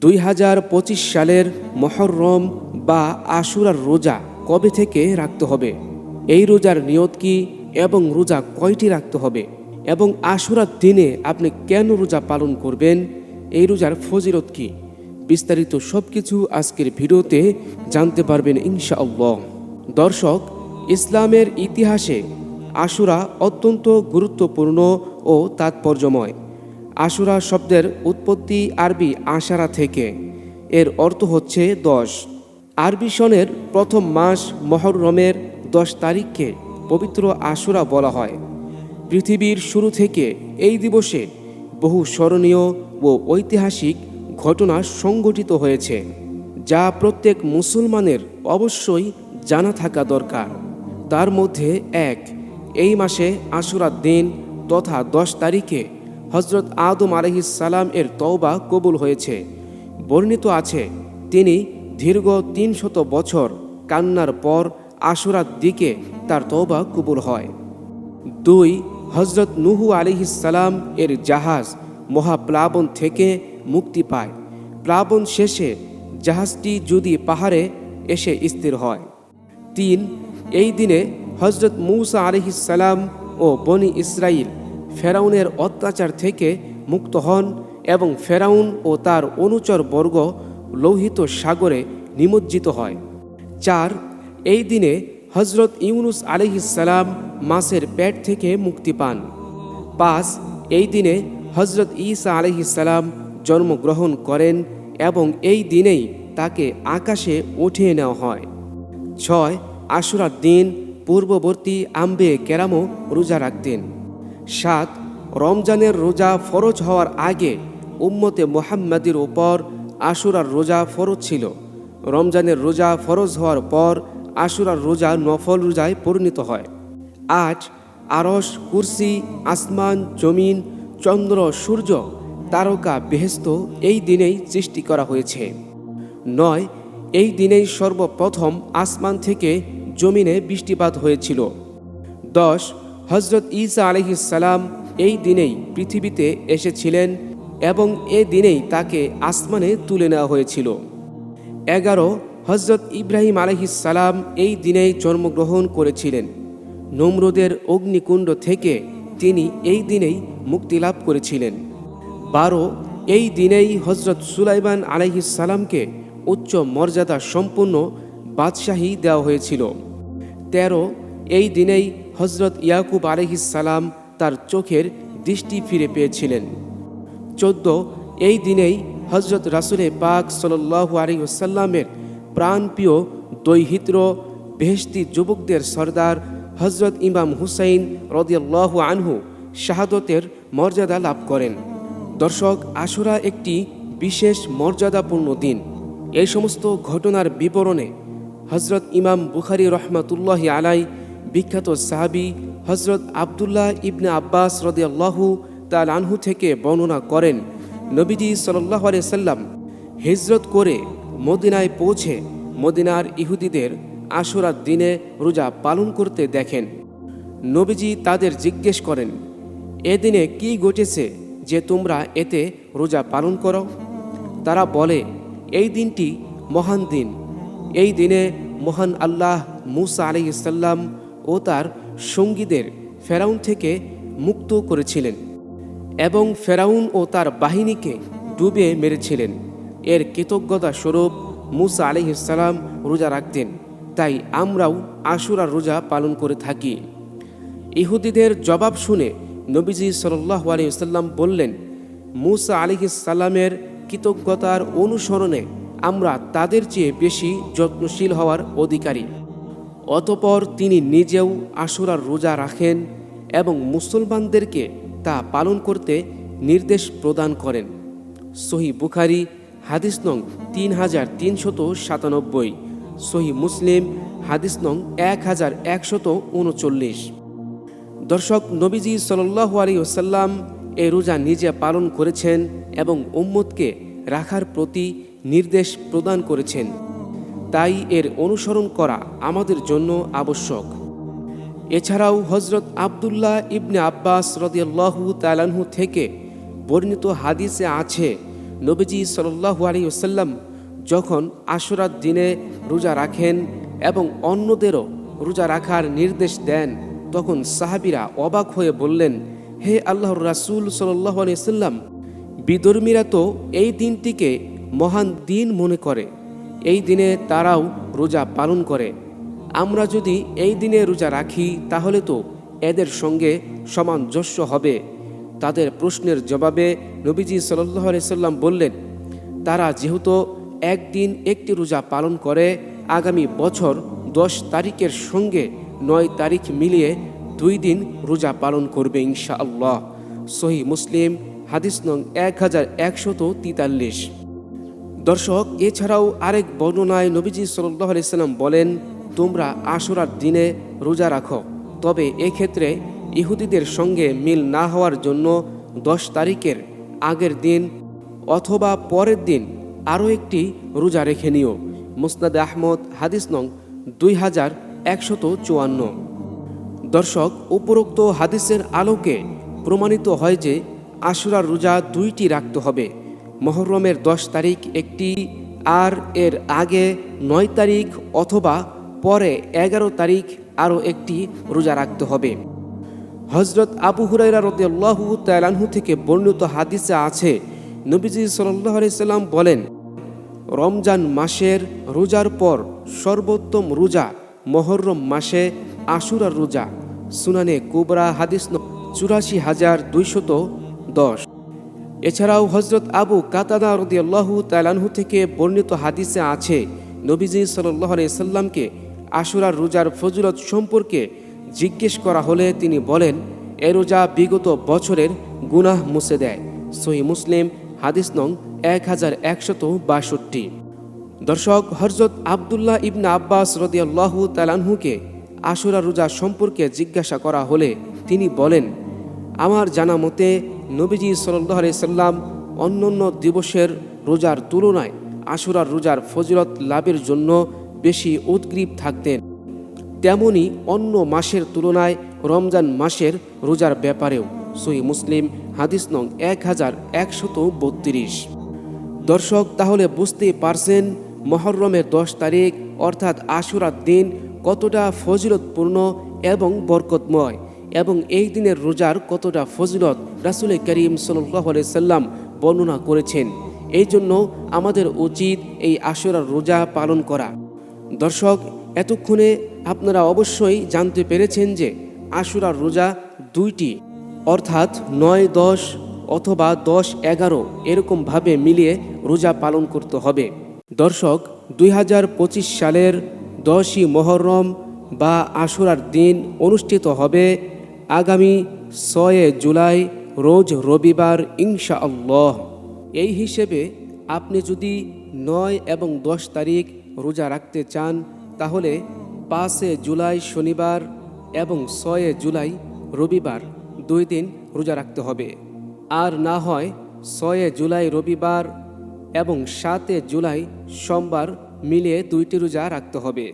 দুই হাজার পঁচিশ সালের মহরম বা আশুরার রোজা কবে থেকে রাখতে হবে? এই রোজার নিয়ত কি এবং রোজা কয়টি রাখতে হবে? এবং আশুরার দিনে আপনি কেন রোজা পালন করবেন? এই রোজার ফজিরত কি? বিস্তারিত সব কিছু আজকের ভিডিওতে জানতে পারবেন ইনশাআল্লাহ। দর্শক, ইসলামের ইতিহাসে আশুরা অত্যন্ত গুরুত্বপূর্ণ ও তাৎপর্যময়। আশুরা শব্দের উৎপত্তি আরবি আশারা থেকে। এর অর্থ হচ্ছে দশ। আরবি সনের প্রথম মাস মহরমের দশ তারিখকে পবিত্র আশুরা বলা হয়। পৃথিবীর শুরু থেকে এই দিবসে বহু স্মরণীয় ও ঐতিহাসিক ঘটনা সংঘটিত হয়েছে, যা প্রত্যেক মুসলমানের অবশ্যই জানা থাকা দরকার। তার মধ্যে এক, এই মাসে আশুরার দিন তথা দশ তারিখে হজরত আদম সালাম এর তওবা কবুল হয়েছে। বর্ণিত আছে, তিনি দীর্ঘ তিনশত বছর কান্নার পর আশুরার দিকে তার তওবা কবুল হয়। দুই, হজরত নুহু আলিহিসাল্লাম এর জাহাজ মহাপ্লাবন থেকে মুক্তি পায়। প্লাবন শেষে জাহাজটি যদি পাহাড়ে এসে স্থির হয়। তিন, এই দিনে হজরত মৌসা আলিহিসাল্লাম ও বনি ইসরাইল ফেরাউনের অত্যাচার থেকে মুক্ত হন এবং ফেরাউন ও তার অনুচর বর্গ লৌহিত সাগরে নিমজ্জিত হয়। চার, এই দিনে হজরত ইউনুস আলিহিসাল্লাম মাসের পেট থেকে মুক্তি পান। পাঁচ, এই দিনে হজরত ঈসা আলিহিসাল্লাম জন্মগ্রহণ করেন এবং এই দিনেই তাকে আকাশে উঠিয়ে নেওয়া হয়। ছয়, আশুরার দিন পূর্ববর্তী আম্বে কেরামও রোজা রাখতেন। সাত, রমজানের রোজা ফরজ হওয়ার আগে উম্মতে মোহাম্মদের ওপর আশুরার রোজা ফরজ ছিল। রমজানের রোজা ফরজ হওয়ার পর আশুরার রোজা নফল রোজায় পরিণত হয়। আজ আরস কুরসি, আসমান, জমিন, চন্দ্র, সূর্য তারকা বেহেস্ত এই দিনেই সৃষ্টি করা হয়েছে। নয়, এই দিনেই সর্বপ্রথম আসমান থেকে জমিনে বৃষ্টিপাত হয়েছিল। দশ হজরত ঈসা আলহিসাল্লাম এই দিনেই পৃথিবীতে এসেছিলেন এবং এ দিনেই তাকে আসমানে তুলে নেওয়া হয়েছিল। এগারো হজরত ইব্রাহিম আলহিসাল্লাম এই দিনেই জন্মগ্রহণ করেছিলেন। নমরুদের অগ্নিকুণ্ড থেকে তিনি এই দিনেই মুক্তি লাভ করেছিলেন। বারো, এই দিনেই হজরত সুলাইমান আলহিসাল্লামকে উচ্চ মর্যাদা সম্পন্ন বাদশাহী দেওয়া হয়েছিল। তেরো এই দিনেই হজরত ইয়াকুব সালাম তার চোখের দৃষ্টি ফিরে পেয়েছিলেন। চোদ্দ, এই দিনেই হজরত রাসুলে পাক সাল্লু আলিউসাল্লামের প্রাণপ্রিয় দৈহিত্র বেহেস্তি যুবকদের সর্দার হজরত ইমাম হুসাইন রদিয়াল্লাহু আনহু শাহাদতের মর্যাদা লাভ করেন। দর্শক, আশুরা একটি বিশেষ মর্যাদাপূর্ণ দিন। এই সমস্ত ঘটনার বিবরণে হজরত ইমাম বুখারি রহমাতুল্লাহি আলাই বিখ্যাত সাহাবি হজরত আবদুল্লাহ ইবনে আব্বাস রদিয়াল্লাহু তাল আনহু থেকে বর্ণনা করেন, নবীজি সাল্লাহ সাল্লাম হিজরত করে মদিনায় পৌঁছে মদিনার ইহুদিদের আশুরার দিনে রোজা পালন করতে দেখেন। নবীজি তাদের জিজ্ঞেস করেন এদিনে কি ঘটেছে যে তোমরা এতে রোজা পালন করো? তারা বলে, এই দিনটি মহান দিন। এই দিনে মহান আল্লাহ মুসা আলি ইসাল্লাম ও তার সঙ্গীদের ফেরাউন থেকে মুক্ত করেছিলেন এবং ফেরাউন ও তার বাহিনীকে ডুবে মেরেছিলেন। এর কৃতজ্ঞতা স্বরূপ মুসা আলি ইসাল্লাম রোজা রাখতেন। তাই আমরাও আশুরার রোজা পালন করে থাকি। ইহুদিদের জবাব শুনে নবীজি সাল্লাহ আলিয়াল্লাম বললেন, মুসা আলিহিসাল্লামের কৃতজ্ঞতার অনুসরণে আমরা তাদের চেয়ে বেশি যত্নশীল হওয়ার অধিকারী। অতপর তিনি নিজেও আশুরার রোজা রাখেন এবং মুসলমানদেরকে তা পালন করতে নির্দেশ প্রদান করেন। সহি বুখারি, হাদিস নং তিন হাজার তিনশত সাতানব্বই। সহি মুসলিম, হাদিস নং এক হাজার একশত উনচল্লিশ। দর্শক, নবীজি সাল্লু আলী ওসাল্লাম এই রোজা নিজে পালন করেছেন এবং উম্মতকে রাখার প্রতি নির্দেশ প্রদান করেছেন। তাই এর অনুসরণ করা আমাদের জন্য আবশ্যক। এছাড়াও হজরত আবদুল্লাহ ইবনে আব্বাস রদিয়াল্লাহু তালানহু থেকে বর্ণিত হাদিসে আছে, নবীজি সাল্লাহু আলী ওসাল্লাম যখন আশুরার দিনে রোজা রাখেন এবং অন্যদেরও রোজা রাখার নির্দেশ দেন, তখন সাহাবিরা অবাক হয়ে বললেন, হে আল্লাহর রাসুল সাল্লাহ আলি সাল্লাম বিধর্মীরা তো এই দিনটিকে মহান দিন মনে করে। এই দিনে তারাও রোজা পালন করে। আমরা যদি এই দিনে রোজা রাখি, তাহলে তো এদের সঙ্গে সামঞ্জস্য হবে। তাদের প্রশ্নের জবাবে নবীজি সাল্লাহ সাল্লাম বললেন, তারা যেহেতু একদিন একটি রোজা পালন করে, আগামী বছর দশ তারিখের সঙ্গে নয় তারিখ মিলিয়ে দুই দিন রোজা পালন করবে ইনশাআল্লাহ। সহি মুসলিম, হাদিস নং এক হাজার একশত তিতাল্লিশ। দর্শক, এছাড়াও আরেক বর্ণনায় নবীজি সাল্লাহ আলাইসাল্লাম বলেন, তোমরা আশুরার দিনে রোজা রাখো। তবে এক্ষেত্রে ইহুদিদের সঙ্গে মিল না হওয়ার জন্য দশ তারিখের আগের দিন অথবা পরের দিন আরও একটি রোজা রেখে নিও। মুসনাদ আহমদ, হাদিস নং দুই হাজার একশত চুয়ান্ন। দর্শক, উপরোক্ত হাদিসের আলোকে প্রমাণিত হয় যে আশুরার রোজা দুইটি রাখতে হবে। মহরমের দশ তারিখ একটি, আর এর আগে নয় তারিখ অথবা পরে এগারো তারিখ আরও একটি রোজা রাখতে হবে। হজরত আবু হুরাইরা রদিয়াল্লাহু তালানহু থেকে বর্ণিত হাদিসে আছে, নবীজি সাল্লাহ সাল্লাম বলেন, রমজান মাসের রোজার পর সর্বোত্তম রোজা মহরম মাসে আশুরার রোজা, সুনানে কুবরা হাদিস চুরাশি হাজার দুইশত দশ। এছাড়াও হজরত আবু কাতাদা রদিয়াল্লাহু তালানহু থেকে বর্ণিত হাদিসে আছে, নবীজি সাল্লাহ সাল্লামকে আশুরার রোজার ফজলত সম্পর্কে জিজ্ঞেস করা হলে তিনি বলেন, এ রোজা বিগত বছরের গুনাহ মুছে দেয়। সহি মুসলিম, হাদিস নং এক হাজার একশত বাষট্টি। দর্শক হরজত আবদুল্লাহ ইবনা আব্বাস রদিয়াল্লাহু তালানহুকে আশুরা রোজা সম্পর্কে জিজ্ঞাসা করা হলে তিনি বলেন, আমার জানা মতে নবীজি সাল্লাম অন্যান্য দিবসের রোজার তুলনায় আশুরার রোজার ফজিলত লাভের জন্য বেশি উদ্গ্রীব থাকতেন। তেমনি অন্য মাসের তুলনায় রমজান মাসের রোজার ব্যাপারেও সহি মুসলিম হাদিস নং এক হাজার একশত বত্রিশ। দর্শক, তাহলে বুঝতেই পারছেন মহরমের দশ তারিখ, অর্থাৎ আশুরার দিন কতটা ফজিলতপূর্ণ এবং বরকতময়। এবং এই দিনের রোজার কতটা ফজিলত রাসুল করিম সাল্লাহ সাল্লাম বর্ণনা করেছেন। এই জন্য আমাদের উচিত এই আশুরার রোজা পালন করা। দর্শক, এতক্ষণে আপনারা অবশ্যই জানতে পেরেছেন যে আশুরার রোজা দুইটি, অর্থাৎ নয়, দশ অথবা দশ, এগারো এরকমভাবে মিলিয়ে রোজা পালন করতে হবে। দর্শক, দুই হাজার পঁচিশ সালের দশই মহরম বা আশুরার দিন অনুষ্ঠিত হবে আগামী ছয়ে জুলাই, রোজ রবিবার ইনশা আল্লাহ এই হিসেবে আপনি যদি নয় এবং দশ তারিখ রোজা রাখতে চান, তাহলে পাঁচে জুলাই শনিবার এবং ছয়ে জুলাই রবিবার দুই দিন রোজা রাখতে হবে। আর না হয় ছয়ে জুলাই রবিবার এবং সাতে জুলাই সোমবার মিলিয়ে দুইটি রোজা রাখতে হবে।